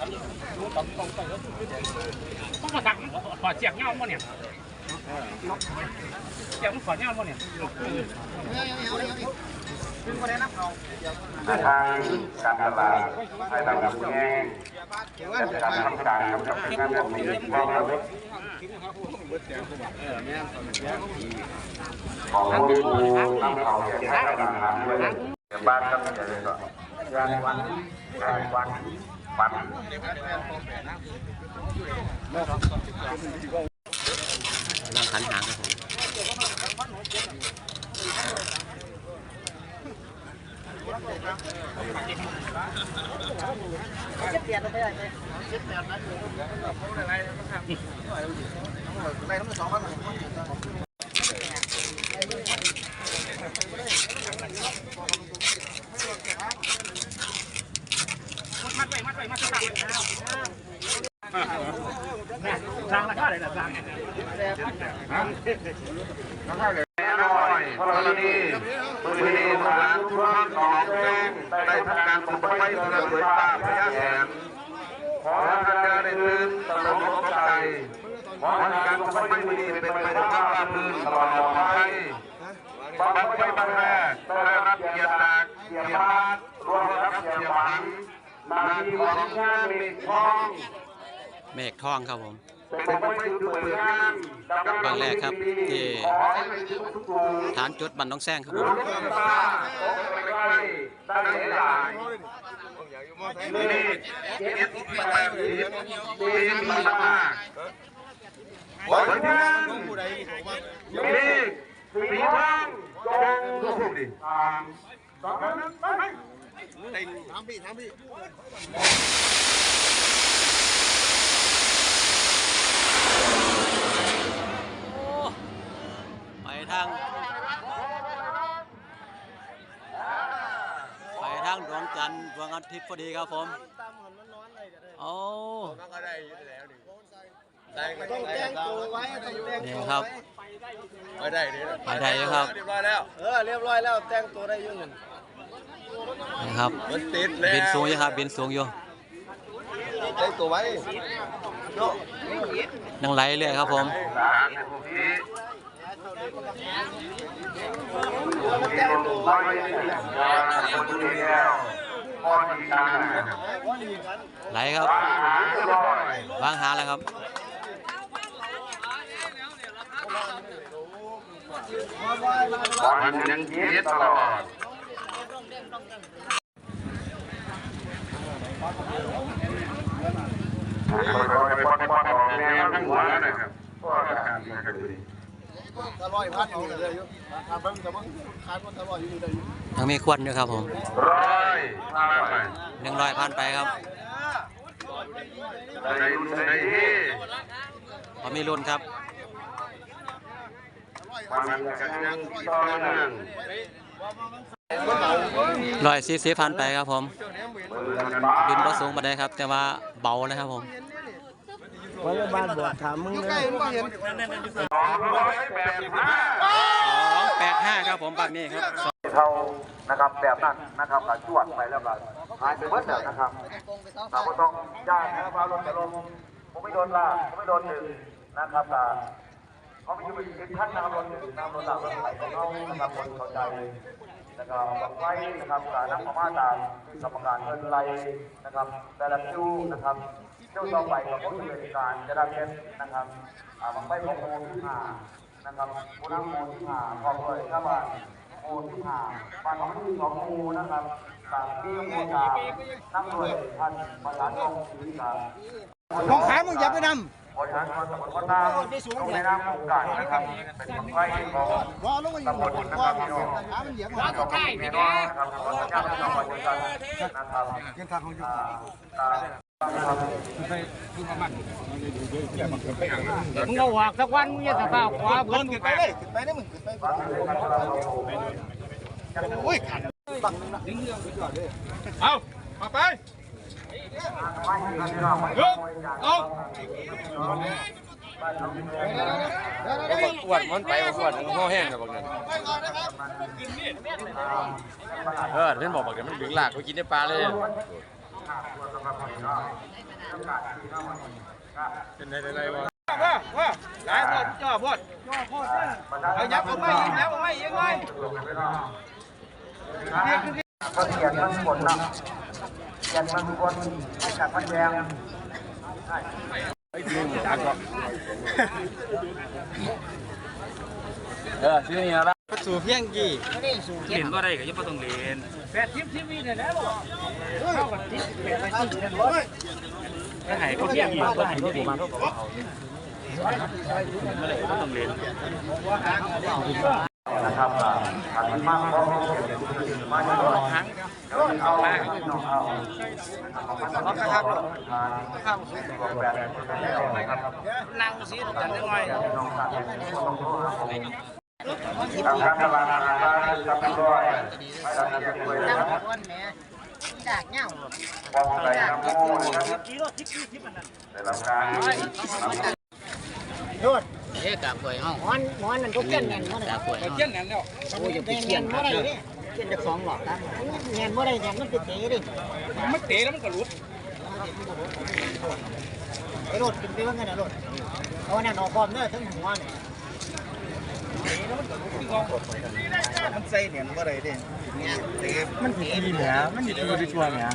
ต้องมาดักขอเจียกเงาบ่เนี่ยเจียกมันขอเงาบ่เนี่ยทางการตลาดให้ทางผู้แง่จัดการทำการกับงานแบบนี้มองแล้วของผู้นำเขาแก่ให้กำลังด้วยบ้านก็ไม่ได้เลยก็งานวันงานวัน วันนั่งขันหางครับผม มัดไว้มัดไว้มัดตั้งสร้างราคาเลยนะสร้างแน่นอนพลนีมือนีทหารทุกท่านสองแจ้งได้ทำการบุกไปเพื่อเผยป้าพญาแสนขอให้การได้ตื่นตระหนกตกใจขอให้การบุกไปมือนี้เป็นไปด้วยความราบรื่นตลอดปบังไปบังแรกได้รับเกียรติจากเกียรติมารวมรับเกียรติฝัน นาทีของงานมีทองเมฆทองครับผมเป็นไปด้วยเปิดงานบางแรกครับที่ขอให้ไปถึงทุกกลุ่มฐานจุดบันน้องแซงครับผมนี่เจ็ดสิบแปดสิบสี่สิบมากวันนี้นี่สีว่างจงทุก ดิตามสองนั้นไปไปทาง ไปทางดวงจันทร์ดวงอาทิตย์พอดีครับผมโอ้ต้องแจ้งตัวไว้ต้องแจ้งนี่ตัวครับไว้ได้ดิไปได้แล้วครับเรียบร้อยแล้ว เออ เรียบร้อยแล้วแจ้งตัวได้อยุ่งนี่ ครับมันติดแล้วบินสูงอยู่ครับบินสูงอยู่แจ้งตัวไว้ยังไหลเรื่อยครับผมสามสิบหกทีมีลมไว้คนที่เดียวพอดีกันไหลครับหาเรียบร้อยวางหาแล้วครับมันยังคิดตลอด ทั้งหัวนะครันด้วยครับผมร้อยพาไปหนึ่งร้อยพันไปครับใจรุ่นใจเฮ่พอมีรุ่นครับมันกันยังต่อเนื่อง ร้อยสี่สิบพันไปครับผมมือกันบ้าบินก็สูงมาได้ครับ แต่ว่าเบานะครับผมพยาบาลบอกถามมึงเลยสองร้อยแปดสิบห้าสองแปดห้าครับผมปากนี้ครับเท่านะครับแบบนั้นนะครับกระจวดไปแล้วกันหายไปเบิดแล้วนะครับเราก็ต้องย่างนะครับเราลงจะลงผมไม่โดนลากผมไม่โดนหนึ่งนะครับอ่าเขาไม่อยู่เป็นท่านนะครับรถหนึ่งน้ำรถหลักรถไหลของเขานะครับคนเข้าใจ นะครับบอกไว้นะครับการนับประมาตามกรรมการเงินไรนะครับ แต่ละคิวนะครับเจ้าต่อไปกับผู้ดำเนินการจะได้เงินนะครับบางไปของโมที่ห้านะครับผู้นำโมที่ห้าพร้อมเลยถ้าบ้านโอ้ที่หาบางของที่ของมูนะครับต่ามที่โมตามนั่งด้วยท่านประธานองค์ศรีกาของขายมึงอย่าไปนำ บริหารส่วนตำบลวัดน้ำลงในน้ำโครงการนะครับเป็นคนไข้ของำรองมาอยู่ตำบลนะครับพี่น้องขามันเหยียบขอบคุณพี่น้องนะครับขอสัญญาณพี่น้องประชาชนนะครับยังทางของยู่อ่าอ่านะครับมึงเอาออกสักวันมึงจะสภาพขวาเบิ้ลไปเลยไปได้มึงไปโอ้ยขันเอามาไปเอาไป อ้วนมันไปอ้วนมันห่อแห้งนะบอกนั่นเออเพื่อนบอกบอกเดี๋ยวมันดึงหลากไปกินในปลาเลยว่าว่าหลายพอดจ่อพอดเอายับออกมาอีกยับออกมาอีกไว้ก็เขียนมันคนนะ เขียนมันคนให้กับพันแดงเออชื่อนี้นะไรสู่เพียงกี่เห็นว่าได้ก็ยังไม่ต้องเรียนแปดทิพย์ทีวีเนี่ยแล้วเข้ากันทิพย์แปดทิพย์เนี่ยถ้าหายก็เที่ยงอีกก็หายที่ดีไม่ต้องเรียนนะครับอันนี้มากเพราะมาจากทาง เดี๋ยวเอาไปเอาเอาครับครับนั่งสีกันได้ไงน้องสาวทำการตลาดอาหารจำร้อยไม่ต้องเก็บไว้นะครับวันแดากเงาวางใส่น้ำมูนะครับในลำการเอ๊ะกาบกล้วยเฮาหอนหอนมันก็เกี้ยนแน่นบ่ได้กาบกล้วยเฮาเกี้ยนนั่นแล้วโอ้ยอย่าไปเกี้ยนบ่ได้ เด้เกี้ยนจักสองหลอดตามแน่นบ่ได้แน่นมันสิเตะดิมันเตะแล้วมันก็หลุดไอ้รถขึ้นไปว่าไงนะรถเอาแน่นออกพร้อมเด้อทั้งหัวเนี่ยมันใส่เนี่ยมันบ่ได้เด้มันสิดีแหมมันสิดูชัวร์เนี่ย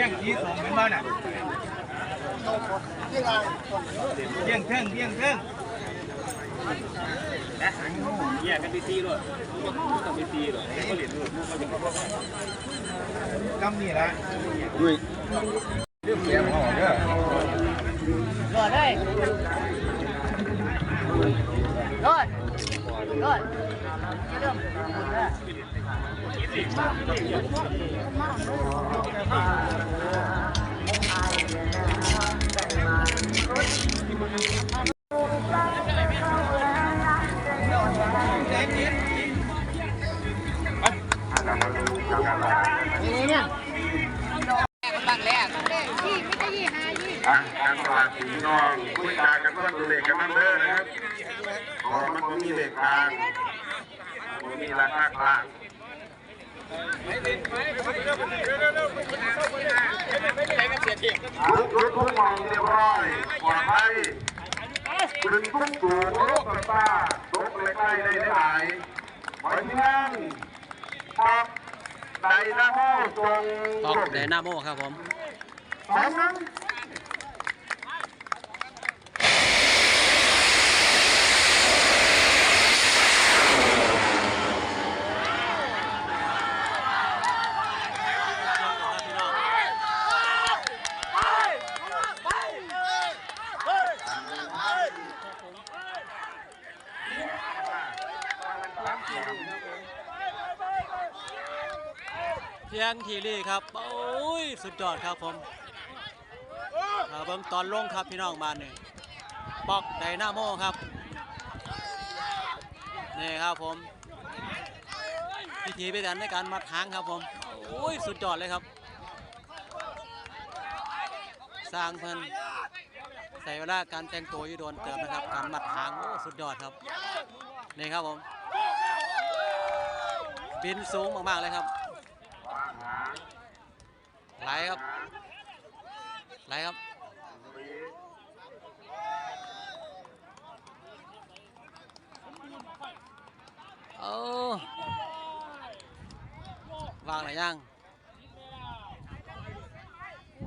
ยังที่สองเป็นบ้านอะ เที่ยงเท่งเที่ยงเท่งแยกกันไปตีด้วยต้องไปตีด้วยก็เรียนด้วยกำนี่ละรอดได้รอดรอดเริ่มนี่เอะการตลาดสีน้องคุยจากันว่าดูเลขกันนั่นเด้อนะครับเพราะมันก็มีเลขทางมันมีราคากลางลุกลุกทุกมองเรียบร้อยปลอดภัยดึงทุกสูงโรคต่างๆลุกใกล้ๆได้หลายไว้ที่นั่งปัก ไดนาโมจงตอกไดนาโมครับผมสองนั้น เพียงทีรี่ครับโอ้ยสุดยอดครับผมเอาเบิ่งตอนลงครับพี่น้องบ้านนี่ปอกไดนาโมครับนี่ครับผมพิธีพิถันในการมัดหางครับผมโอ้ยสุดยอดเลยครับ สร้างเพิ่นใส่เวลาการแต่งตัวอยู่โดนเติมนะครับ การมัดหางโอ้สุดยอดครับนี่ครับผมบินสูงมากๆเลยครับ ไหลครับไหลครับโอ้วางไหนยัง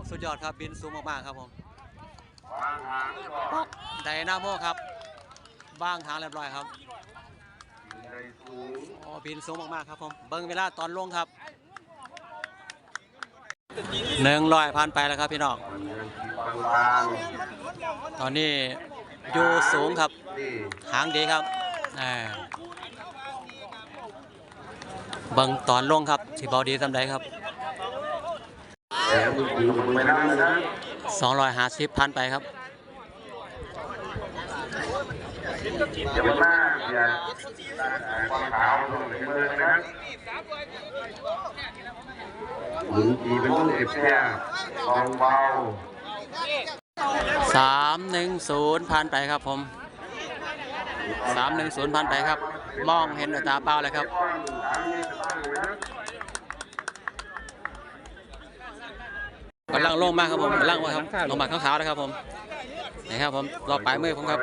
สุดยอดครับบินสูงมากๆครับผมป๊อกไดนาโมครับบ้างทางเรียบร้อยครับโอ้บินสูงมากๆครับผมเบิ้งเวลาตอนลงครับ หนึ่งร้อยพันไปแล้วครับพี่น้อง ตอนนี้อยู่สูงครับ หางดีครับเบิ้งตอนลงครับที่บอดีทำไดครับแต่มึงอยู่มึงไม่ได้นะ250พันไปครับเยวมันหน้าอย่าความขาวลงถึงมือนะครับ หมุนทีเป็นต้องเก็บแค่เบาเบา310พันไปครับผมสามหนึ่งศูนย์พันไปครับ มองเห็นด้วยตาเปล่าเลยครับกำลังลงมาครับผมกำลังมาครับลงมาขาวๆนะครับผมนี่ครับผมรอบปลายมือผมครับ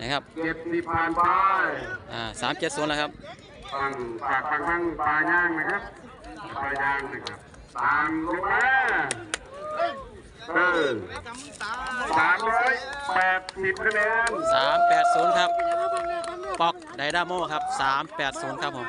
นี่ครับเจ็ดสิบผ่านไปอ่าสามเจ็ดศูนย์แล้วครับฟังปากฟังฟังปลาย่างนะครับปลาย่างนะครับ ตามลงมาเออสามร้อยแปดสิบคะแนนสามแปดศูนย์ครับ ปอกไดดาโมครับสามแปดศูนย์ครับผม